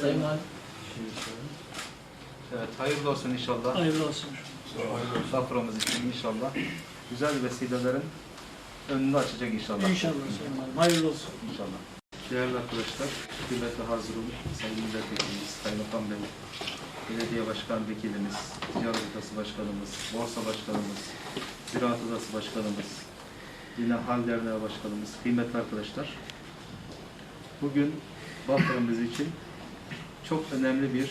Sayın Valim. Evet, hayırlı olsun inşallah. Hayırlı olsun. Saframız için inşallah. Güzel vesilelerin önünü açacak inşallah. İnşallah Sayın Valim. Hayırlı olsun. İnşallah. Değerli arkadaşlar, kıymetli hazırım, sayın milletvekilimiz, kaymakam bey, belediye başkan vekilimiz, ticaret odası başkanımız, borsa başkanımız, ziraat odası başkanımız, yine hal derneği başkanımız, kıymetli arkadaşlar. Bugün Bafra'mız için çok önemli bir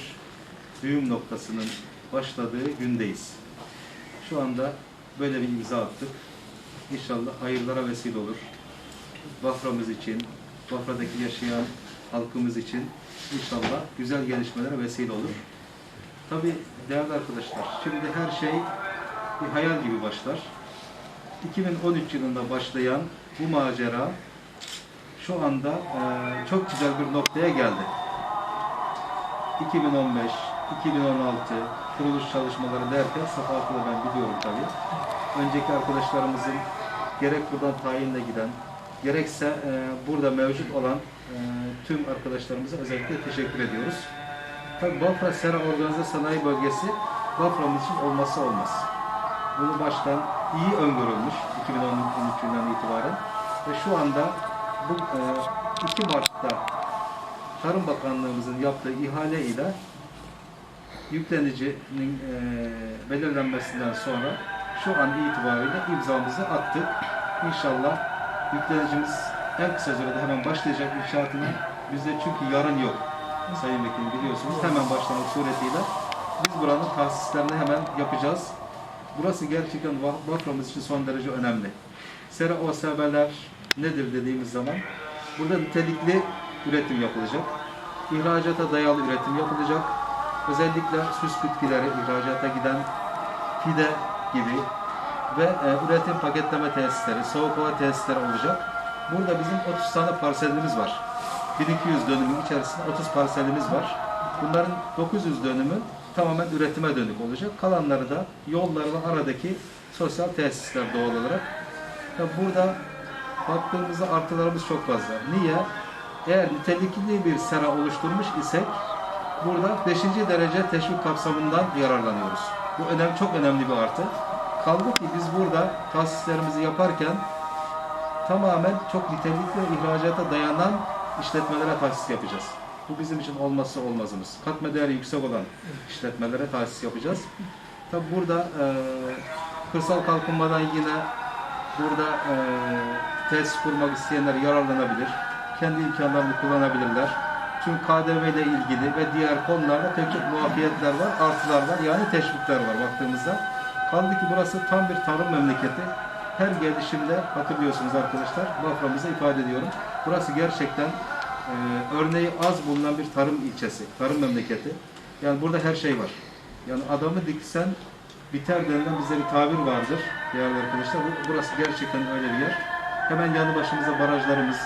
düğüm noktasının başladığı gündeyiz. Şu anda böyle bir imza attık. İnşallah hayırlara vesile olur. Bafra'mız için, Bafra'daki yaşayan halkımız için inşallah güzel gelişmelere vesile olur. Tabi değerli arkadaşlar, şimdi her şey bir hayal gibi başlar. 2013 yılında başlayan bu macera şu anda eee, çok güzel bir noktaya geldi. 2015, 2016 kuruluş çalışmaları derken Safahat'ı ben biliyorum tabii. Önceki arkadaşlarımızın gerek buradan tayinle giden, gerekse e, burada mevcut olan e, tüm arkadaşlarımıza özellikle teşekkür ediyoruz. Tabii Bafra Sera Organize Sanayi Bölgesi Bafra'mız için olmazsa olmaz. Bunu baştan iyi öngörülmüş 2013 yılından itibaren ve şu anda bu e, 2 Mart'ta Tarım Bakanlığımızın yaptığı ihale ile yüklenicinin e, belirlenmesinden sonra şu an itibariyle imzamızı attık. İnşallah yüklenicimiz en kısa sürede hemen başlayacak inşaatına. Bizde çünkü yarın yok. Sayın Vekilim biliyorsunuz hemen başlamak suretiyle biz buranın tahsislerini hemen yapacağız. Burası gerçekten Bafra'mız için son derece önemli. Sera OSB'ler nedir dediğimiz zaman burada nitelikli üretim yapılacak. İhracata dayalı üretim yapılacak. Özellikle süs bitkileri ihracata giden fide gibi ve e, üretim paketleme tesisleri, soğuk hava tesisleri olacak. Burada bizim 30 tane parselimiz var. 1200 dönümün içerisinde 30 parselimiz var. Bunların 900 dönümü tamamen üretime dönük olacak. Kalanları da yollar ve aradaki sosyal tesisler doğal olarak. Burada baktığımızda artılarımız çok fazla. Niye? Eğer nitelikli bir sera oluşturmuş isek burada 5. derece teşvik kapsamından yararlanıyoruz. Bu önem çok önemli bir artı. Kaldı ki biz burada tahsislerimizi yaparken tamamen çok nitelikli ihracata dayanan işletmelere tahsis yapacağız. Bu bizim için olmazsa olmazımız. Katma değeri yüksek olan işletmelere tahsis yapacağız. Tabi burada e, kırsal kalkınmadan yine burada e, tesis kurmak isteyenler yararlanabilir. Kendi imkanlarını kullanabilirler. Çünkü KDV ile ilgili ve diğer konularda pek çok muafiyetler var, artılar var. Yani teşvikler var baktığımızda. Kaldı ki burası tam bir tarım memleketi. Her gelişimde hatırlıyorsunuz arkadaşlar, Bafra'mızı ifade ediyorum. Burası gerçekten e, örneği az bulunan bir tarım ilçesi, tarım memleketi. Yani burada her şey var. Yani adamı diksen biter denilen bize bir tabir vardır değerli arkadaşlar. Bu- Burası gerçekten öyle bir yer. Hemen yanı başımızda barajlarımız,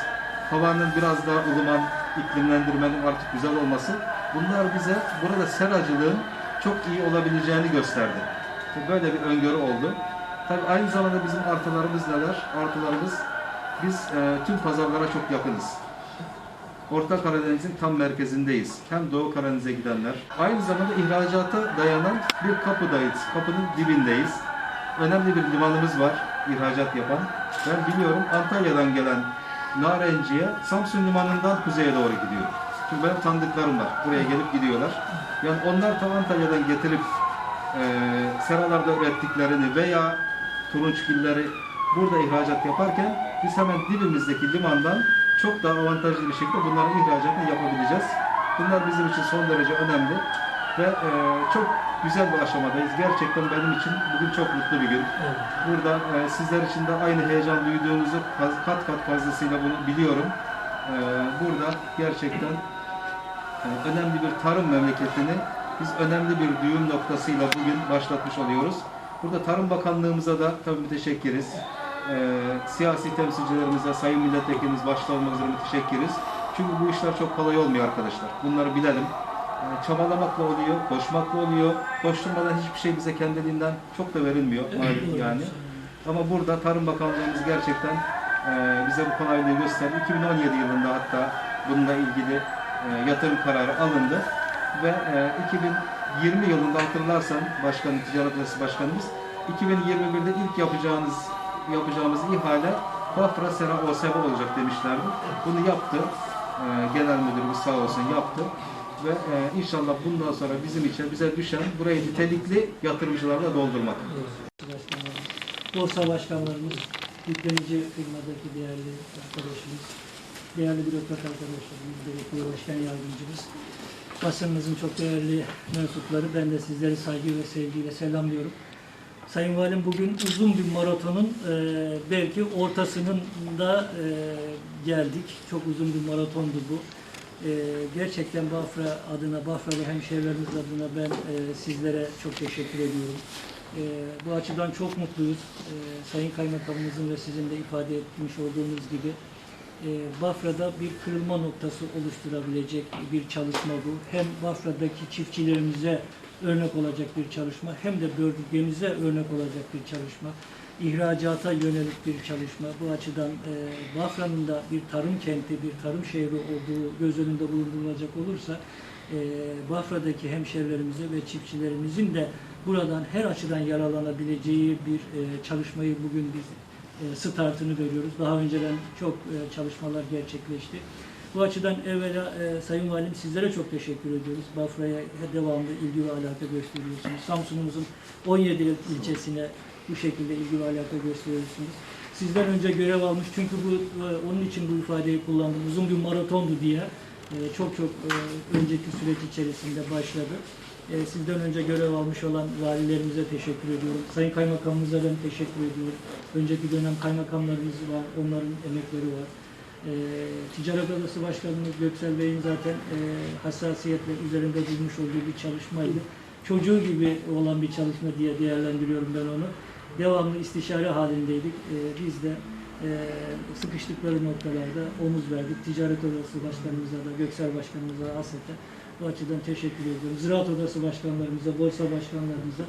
havanın biraz daha ılıman, iklimlendirmenin artık güzel olması. Bunlar bize burada seracılığın çok iyi olabileceğini gösterdi. Böyle bir öngörü oldu. Tabii aynı zamanda bizim artılarımız neler? Artılarımız biz e, tüm pazarlara çok yakınız. Orta Karadeniz'in tam merkezindeyiz. Hem Doğu Karadeniz'e gidenler. Aynı zamanda ihracata dayanan bir kapıdayız. Kapının dibindeyiz. Önemli bir limanımız var ihracat yapan. Ben biliyorum Antalya'dan gelen Narenciye Samsun limanından kuzeye doğru gidiyor. Çünkü benim tanıdıklarım var. Buraya gelip gidiyorlar. Yani onlar ta getirip e, seralarda ürettiklerini veya turunçgilleri burada ihracat yaparken biz hemen dibimizdeki limandan çok daha avantajlı bir şekilde bunların ihracatını yapabileceğiz. Bunlar bizim için son derece önemli ve e, çok güzel bir aşamadayız. Gerçekten benim için bugün çok mutlu bir gün. Evet. Burada e, sizler için de aynı heyecan duyduğunuzu kat kat fazlasıyla bunu biliyorum. E, burada gerçekten e, önemli bir tarım memleketini biz önemli bir düğüm noktasıyla bugün başlatmış oluyoruz. Burada Tarım Bakanlığımıza da tabii müteşekkiriz. E, siyasi temsilcilerimize, sayın milletvekilimiz başta olmak üzere müteşekkiriz. Çünkü bu işler çok kolay olmuyor arkadaşlar. Bunları bilelim. E, çabalamakla oluyor, koşmakla oluyor. Koşturmadan hiçbir şey bize kendiliğinden çok da verilmiyor malum yani. Ama burada Tarım Bakanlığımız gerçekten e, bize bu kolaylığı gösterdi. 2017 yılında hatta bununla ilgili e, yatırım kararı alındı ve e, 2020 yılında hatırlarsan başkan Ticaret Odası Başkanımız 2021'de ilk yapacağınız yapacağımız ihale Bafra Sera OSB olacak demişlerdi. Bunu yaptı. E, genel müdürümüz sağ olsun yaptı. Ve e, inşallah bundan sonra bizim için bize düşen burayı nitelikli yatırımcılarla doldurmak. Borsa başkanlarımız, yüklenici firmadaki değerli arkadaşımız, değerli bürokrat arkadaşlarımız, belediye başkan yardımcımız, basınımızın çok değerli mensupları, ben de sizleri saygı ve sevgiyle selamlıyorum. Sayın Valim bugün uzun bir maratonun e, belki ortasının da e, geldik. Çok uzun bir maratondu bu. E, gerçekten Bafra adına, Bafralı hemşehrilerimiz adına ben e, sizlere çok teşekkür ediyorum. E, bu açıdan çok mutluyuz. E, Sayın Kaymakamımızın ve sizin de ifade etmiş olduğunuz gibi e, Bafra'da bir kırılma noktası oluşturabilecek bir çalışma bu. Hem Bafra'daki çiftçilerimize örnek olacak bir çalışma hem de bölgemize örnek olacak bir çalışma. İhracata yönelik bir çalışma. Bu açıdan e, Bafra'nın da bir tarım kenti, bir tarım şehri olduğu göz önünde bulundurulacak olursa e, Bafra'daki hemşerilerimize ve çiftçilerimizin de buradan her açıdan yararlanabileceği bir e, çalışmayı bugün biz e, startını veriyoruz. Daha önceden çok e, çalışmalar gerçekleşti. Bu açıdan evvela e, Sayın Valim sizlere çok teşekkür ediyoruz. Bafra'ya devamlı ilgi ve alaka gösteriyorsunuz. Samsun'umuzun 17 ilçesine bu şekilde ilgi ve alaka gösteriyorsunuz. Sizden önce görev almış çünkü bu e, onun için bu ifadeyi kullandım. Uzun bir maratondu diye e, çok çok e, önceki süreç içerisinde başladı. Sizden önce görev almış olan valilerimize teşekkür ediyorum. Sayın Kaymakamımıza ben teşekkür ediyorum. Önceki dönem kaymakamlarımız var, onların emekleri var. E, Ticaret Odası Başkanımız Göksel Bey'in zaten e, hassasiyetle üzerinde durmuş olduğu bir çalışmaydı. Çocuğu gibi olan bir çalışma diye değerlendiriyorum ben onu. Devamlı istişare halindeydik. E, biz de e, sıkıştıkları noktalarda omuz verdik. Ticaret Odası Başkanımıza da, Göksel Başkanımıza, ASET'e bu açıdan teşekkür ediyorum. Ziraat Odası Başkanlarımıza, Borsa Başkanlarımıza,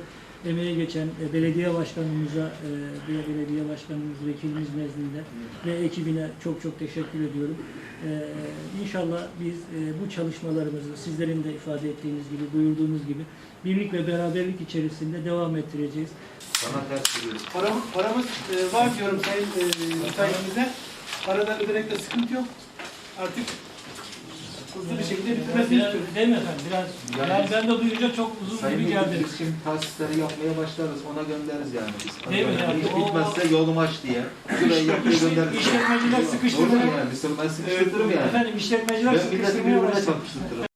emeğe geçen e, belediye başkanımıza, e, belediye başkanımız, vekilimiz nezdinde ve ekibine çok çok teşekkür ediyorum. E, inşallah biz e, bu çalışmalarımızı sizlerin de ifade ettiğiniz gibi, buyurduğunuz gibi birlik ve beraberlik içerisinde devam ettireceğiz. Sana ters geliyoruz. Param, paramız e, var diyorum sayın e, müteahhitimize. Paradan ödenekte sıkıntı yok. Artık hızlı bir şekilde bitirmesini Biraz- istiyoruz. Değil mi efendim? Biraz, Yani- yani ben de duyunca çok uzun Sayın gibi geldi. biz şimdi tesisleri yapmaya başlarız. Ona göndeririz yani biz. Değil mi yani? Hiç O- bitmezse yolum aç diye. Şurayı yapmaya göndeririz. işletmeciler Doğru sıkıştırmaya- mu yani? Biz- Ben sıkıştırırım yani. Efendim işletmeciler Ben milleti sıkıştırmaya birbirine çarpıştırırım.